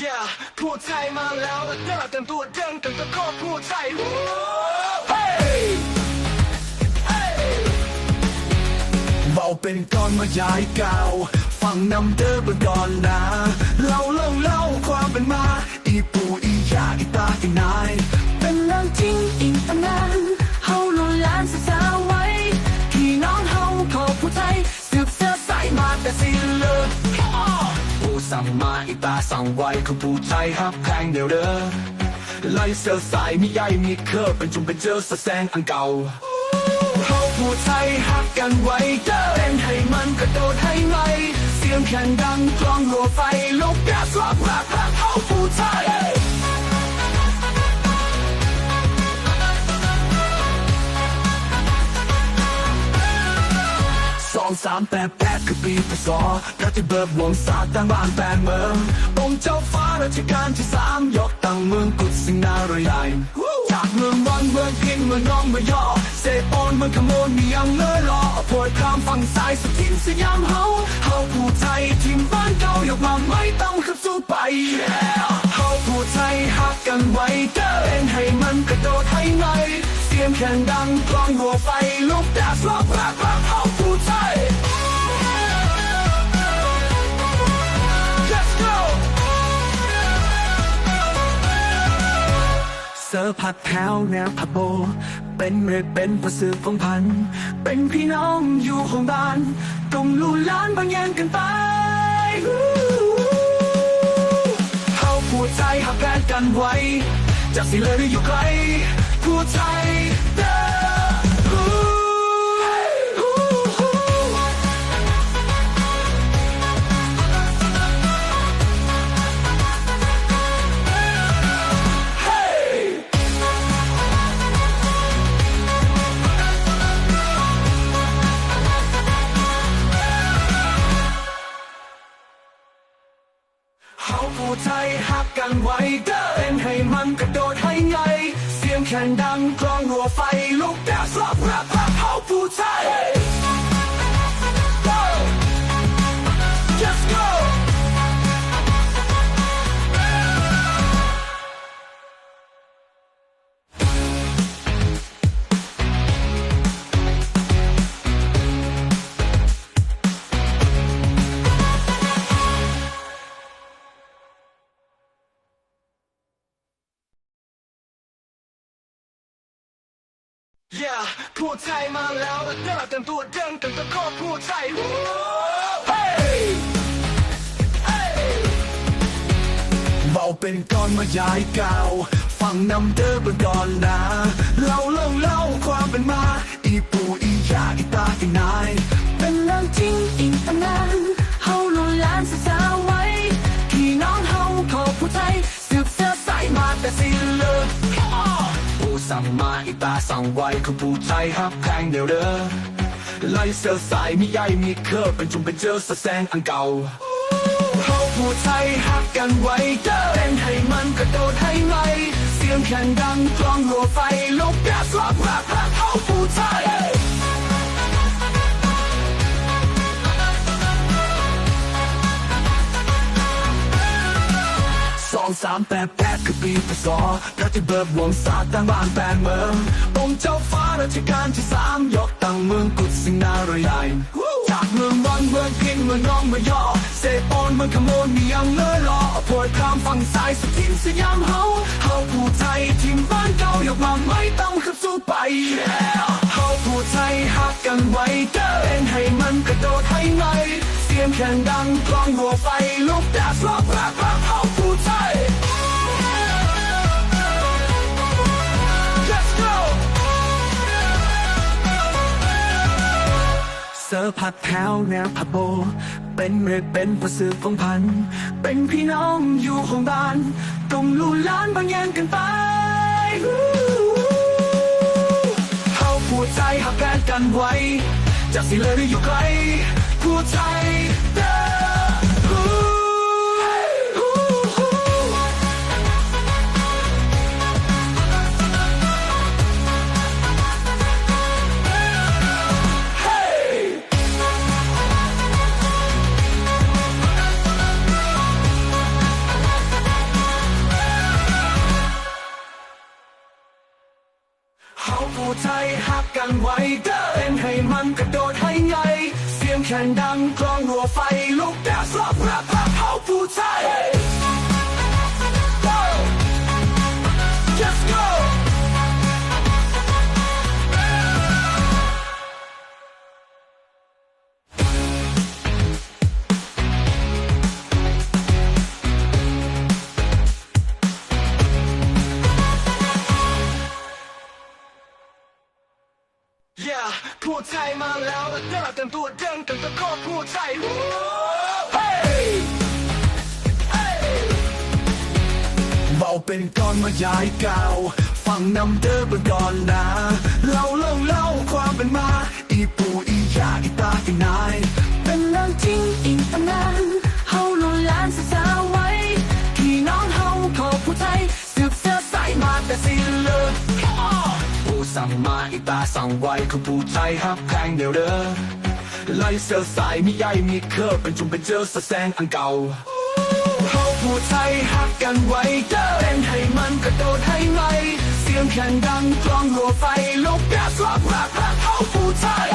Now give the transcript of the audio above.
Yeah พูดใจมาแล้วแล้วเดินเต็มตัวเดินเต็มตัวก็พูดไทย Hey Hey เบาเป็นก้อนมาย้ายเก่าฟังนำเดินบนก่อนนะเล่าเล่าเล่าความเป็นมา อีปู่อียาอีตาอีนาย สั่งมาอีตาสั่งไว้คือปู่ใจฮับแพงเดี๋ยวเด้อไล่เซลสายมีใยมีเคอร์เป็นจุมเป็นเจอสแสงอันเก่าเขาผู้ใช้ฮักกันไว้เด้อเต้นให้มันกระโดดให้ไงเสียงแข่งดังกลองหัวไฟลุกแก๊สรับรักรักเขาผู้ใช้ามแปดแปดคือปีพศพระที่เบิกวงศาสตร์ตั้งบ้านแปลงเมืององค์เจ้าฟ้ารัชกาลที่สามยกตั้งเมืองกุดสิงนารายณ์จากเมืองวังเมืองพิงเมืองน้องเมืองยอเซโปนเมืองขโมยมียังเลอหล่อโพดข้ามฝั่งซ้ายสุดทินสยามเฮาเฮาผู้ไทยทีมบ้านเก่ายกมาไม่ต้องขับสู้ไปเฮาผู้ไทยฮักกันไว้เดินให้มันกระโดดให้ไงเสียงแข่งดังกลองหัวไฟลุกแดดรอบรักรักเฮา เสือผัดแถวแนวผัดโบ เป็นเมฆเป็นประสือพงพัน เป็นพี่น้องอยู่ของบ้านตรงลู่ล้านบางแยงกันไปเฮาพูดใจหักแพนกันไว้จากสิเลยอยู่ไกลพูดใจ เขาผู้ไทยหักกันไว้เดินให้มันกระโดดให้ไง เสียงแข่งดังกลองหัวไฟลุกแดดรอบรักรักเขาผู้ไทย yeah พูดไทยมาแล้วเดินเต็มตัวเดินเต็มตัวก็พูดไทย Hey Hey เบาเป็นก้อนมาย้ายเก่าฟังนำเดินบนก่อนนะเล่าเล่าเล่าความเป็นมา อีปู่อียาอีตาอีนาย เป็นเรื่องจริงอีกตำนาน มาอีตาสั่งไว้ขบูใจฮับแพงเดียวเด้อไล่เสือสายมีใยมีเคอเป็นจุมเป็นเจอสะแสงอันเก่าเฮาพูดไทยฮักกันไว้เดินให้มันกระโดดให้ไงเสียงแข็งดังกลองหัวไฟลุกแก๊สรอบรักรักเขาพูดไามแปดแปดคือปีพศพระที่เบิกวงศาสตร์ตั้งบ้านแปลงเมืององค์เจ้าฟ้ารัชกาลที่สามยกตั้งเมืองกุดสิงนารายณ์จากเมืองวังเมืองพิงเมืองน้องเมืองย่อเซโปนเมืองขโมยมียังเลอล่อโพดข้ามฝั่งซ้ายสุดทินสยามเฮาเฮาผู้ไทยทีมบ้านเก่ายกมาไม่ต้องขับสู้ไปเฮาผู้ไทยฮักกันไว้เดินให้มันกระโดดให้ไงเสียงแข่งดังกลองหัวไฟลุกแดดรอบรัก อผัดแถวแนวผัดโบ เป็นเมฆเป็นประสือฟงพัน เป็นพี่น้องอยู่ของบ้านตรงลู่ล้านบางแยงกันไปเขาผูดใจหักแกนกันไว้จากสิเลยอยู่ไกลผูดใจ ไทยหักกันไว้เด้อเต้นให้มันกระโดดให้ไง เสียงแข่งดังกลองรัว ใจมาแล้วเดินเต็มตัวเดินกันตะโกนผู้ไทย Hey! Hey! เบาเป็นก้อนมาย้ายเก่า ฟังนำเดิมบนก้อน สั่งมาอีตาสั่งไว้คือปูใจฮับแพงเดี๋ยวเด้อไล่เซลสายมีใยมีเคอร์เป็นจุ่มเป็นเจอสะแสงอันเก่าเฮาผู้ไทยฮักกันไว้เด้อเป็นให้มันกระโดดให้ไวเสียงแข่งดังกลองหัวไฟลุกแก๊สลับแรปแรปเฮาผู้ไทย